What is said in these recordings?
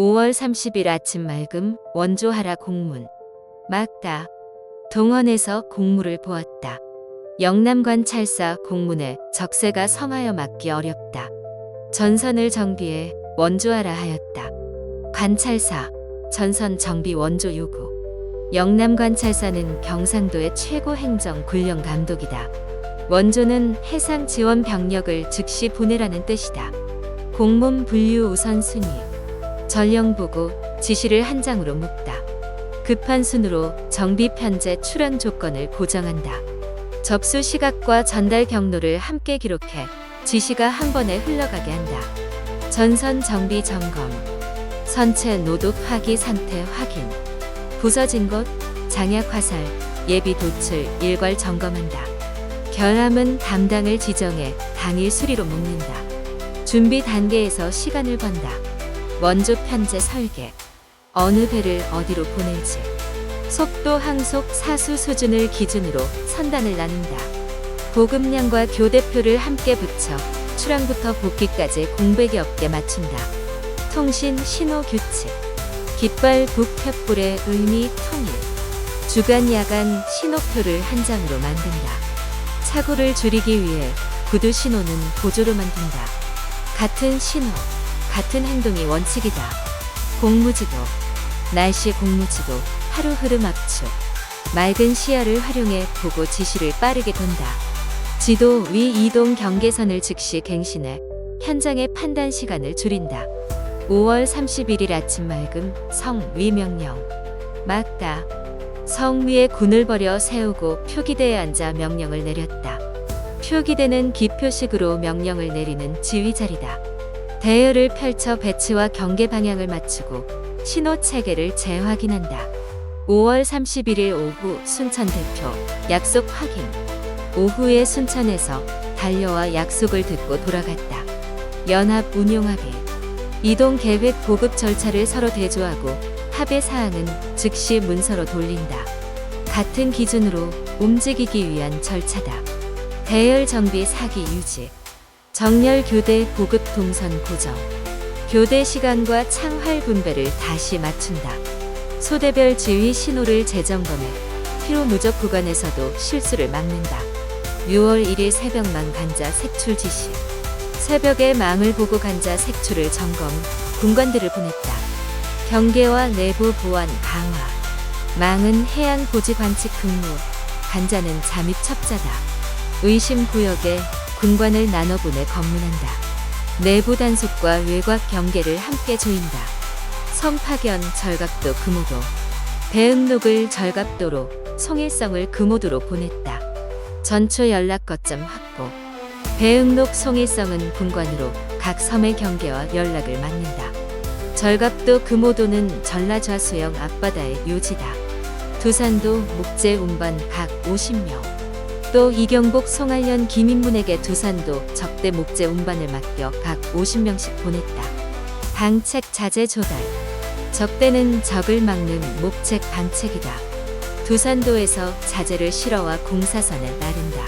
5월 30일 아침 맑음 원조하라 공문. 막다. 동원에서 공무를 보았다. 영남관 찰사 공문에 적세가 성하여 막기 어렵다. 전선을 정비해 원조하라 하였다. 관찰사 전선 정비 원조 요구. 영남관 찰사는 경상도의 최고 행정 군령 감독이다. 원조는 해상 지원 병력을 즉시 보내라는 뜻이다. 공문 분류 우선순위. 전령 보고 지시를 한 장으로 묶다. 급한 순으로 정비 편제 출항 조건을 고정한다. 접수 시각과 전달 경로를 함께 기록해 지시가 한 번에 흘러가게 한다. 전선 정비 점검. 선체 노도 파기 상태 확인. 부서진 곳, 장약 화살, 예비 도출, 일괄 점검한다. 결함은 담당을 지정해 당일 수리로 묶는다. 준비 단계에서 시간을 번다. 원조 편제 설계. 어느 배를 어디로 보낼지. 속도 항속 사수 수준을 기준으로 선단을 나눈다. 보급량과 교대표를 함께 붙여 출항부터 복귀까지 공백이 없게 맞춘다. 통신 신호 규칙. 깃발 북횃불의 의미 통일. 주간 야간 신호표를 한 장으로 만든다. 사고를 줄이기 위해 구두 신호는 보조로 만든다. 같은 신호, 같은 행동이 원칙이다. 공무지도, 날씨 공무지도, 하루 흐름 압축. 맑은 시야를 활용해 보고 지시를 빠르게 돈다. 지도 위 이동 경계선을 즉시 갱신해 현장의 판단 시간을 줄인다. 5월 31일 아침 맑음 성위 명령. 막다. 성 위에 군을 버려 세우고 표기대에 앉아 명령을 내렸다. 표기대는 기표식으로 명령을 내리는 지휘 자리다. 대열을 펼쳐 배치와 경계 방향을 맞추고 신호 체계를 재확인한다. 5월 31일 오후 순천 대표 약속 확인. 오후에 순천에서 달려와 약속을 듣고 돌아갔다. 연합 운용합의 이동 계획 보급 절차를 서로 대조하고 합의 사항은 즉시 문서로 돌린다. 같은 기준으로 움직이기 위한 절차다. 대열 정비 사기 유지. 정렬 교대 보급 동선 고정. 교대 시간과 창활 분배를 다시 맞춘다. 소대별 지휘 신호를 재점검해 피로 누적 구간에서도 실수를 막는다. 6월 1일 새벽망 간자 색출 지시. 새벽에 망을 보고 간자 색출을 점검, 군관들을 보냈다. 경계와 내부 보안 강화. 망은 해안 고지 관측 근무, 간자는 잠입 첩자다. 의심 구역에 군관을 나눠 보내 검문한다. 내부 단속과 외곽 경계를 함께 조인다. 성파견 절갑도 금호도. 배응록을 절갑도로 송일성을 금호도로 보냈다. 전초 연락 거점 확보. 배응록 송일성은 군관으로 각 섬의 경계와 연락을 맡는다. 절갑도 금호도는 전라좌수영 앞바다의 요지다. 두산도 목재 운반 각 50명. 또 이경복 송알련 김인문에게 두산도 적대 목재 운반을 맡겨 각 50명씩 보냈다. 방책 자재 조달. 적대는 적을 막는 목책 방책이다. 두산도에서 자재를 실어와 공사선에 나른다.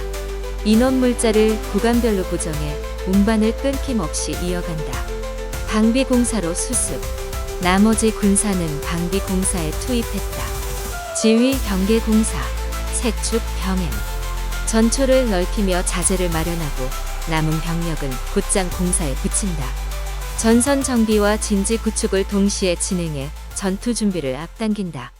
인원 물자를 구간별로 고정해 운반을 끊김없이 이어간다. 방비 공사로 수습. 나머지 군사는 방비 공사에 투입했다. 지휘 경계 공사, 색축 병행. 전초를 넓히며 자재를 마련하고 남은 병력은 곧장 공사에 붙인다. 전선 정비와 진지 구축을 동시에 진행해 전투 준비를 앞당긴다.